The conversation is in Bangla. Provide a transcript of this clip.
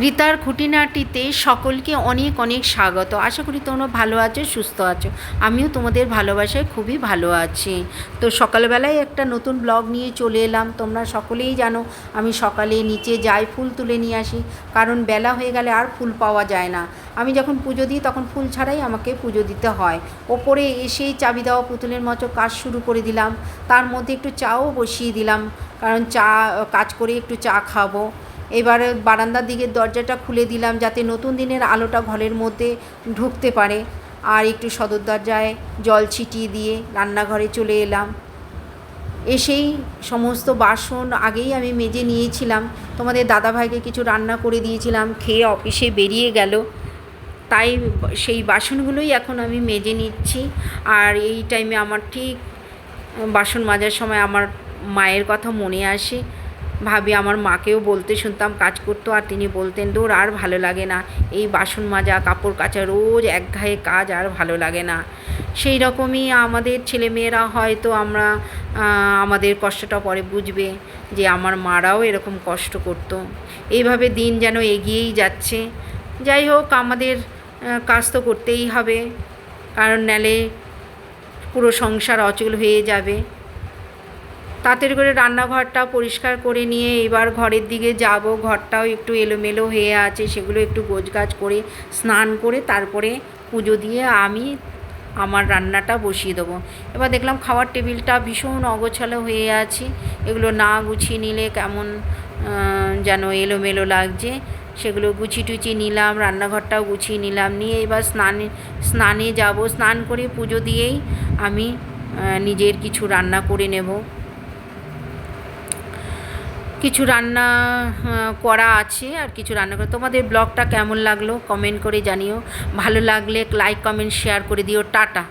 রিতার খুঁটিনাটিতে সকলকে অনেক অনেক স্বাগত। আশা করি তোমরা ভালো আছো, সুস্থ আছো। আমিও তোমাদের ভালোবাসায় খুবই ভালো আছি। তো সকালবেলায় একটা নতুন ব্লগ নিয়ে চলে এলাম। তোমরা সকলেই জানো, আমি সকালে নিচে যাই ফুল তুলে নিয়ে আসি। কারণ বেলা হয়ে গেলে আর ফুল পাওয়া যায় না। আমি যখন পুজো দিই, তখন ফুল ছাড়াই আমাকে পুজো দিতে হয়। ওপরে এসেই চাবি দেওয়া পুতুলের মতো কাজ শুরু করে দিলাম। তার মধ্যে একটু চাও বসিয়ে দিলাম। কারণ চা, কাজ করে একটু চা খাব। এবারে বারান্দার দিকের দরজাটা খুলে দিলাম যাতে নতুন দিনের আলোটা ঘরের মধ্যে ঢুকতে পারে। আর একটু সদর দরজায় জল ছিটিয়ে দিয়ে রান্নাঘরে চলে এলাম। এসেই সমস্ত বাসন আগেই আমি মেজে নিয়েছিলাম। তোমাদের দাদাভাইকে কিছু রান্না করে দিয়েছিলাম, খেয়ে অফিসে বেরিয়ে গেল। তাই সেই বাসনগুলোই এখন আমি মেজে নিচ্ছি। আর এই টাইমে আমার ঠিক বাসন মাজার সময় আমার মায়ের কথা মনে আসে। ভাবি, আমার মাকেও বলতে শুনতাম, কাজ করতো আর তিনি বলতেন দূর আর ভালো লাগে না। এই বাসন মাজা, কাপড় কাচা রোজ একঘায়ে কাজ আর ভালো লাগে না। সেই রকমই আমাদের ছেলেমেয়েরা হয়তো আমরা আমাদের কষ্টটা পরে বুঝবে যে আমার মারাও এরকম কষ্ট করতো। এইভাবে দিন যেন এগিয়েই যাচ্ছে। যাই হোক, আমাদের কাজ তো করতেই হবে। কারণ নালে পুরো সংসার অচল হয়ে যাবে। তাড়াতাড়ি করে রান্নাঘরটা পরিষ্কার করে নিয়ে এবার ঘরের দিকে যাব। ঘরটাও একটু এলোমেলো হয়ে আছে, সেগুলো একটু গোছগাছ করে, স্নান করে তারপরে পুজো দিয়ে আমি আমার রান্নাটা বসিয়ে দেবো। এবার দেখলাম খাওয়ার টেবিলটা ভীষণ অগোছালো হয়ে আছে। এগুলো না গুছিয়ে নিলে কেমন যেন এলোমেলো লাগছে। সেগুলো গুছিয়ে টুচিয়ে নিলাম, রান্নাঘরটাও গুছিয়ে নিলাম। নিয়ে এবার স্নানে স্নানে যাব। স্নান করে পুজো দিয়েই আমি নিজের কিছু রান্না করে নেব। কিছু রান্না করা আছে আর কিছু রান্না করা। তোমাদের ব্লগটা কেমন লাগল? কমেন্ট করে জানিও। ভালো লাগলে লাইক কমেন্ট শেয়ার করে দিও। টাটা।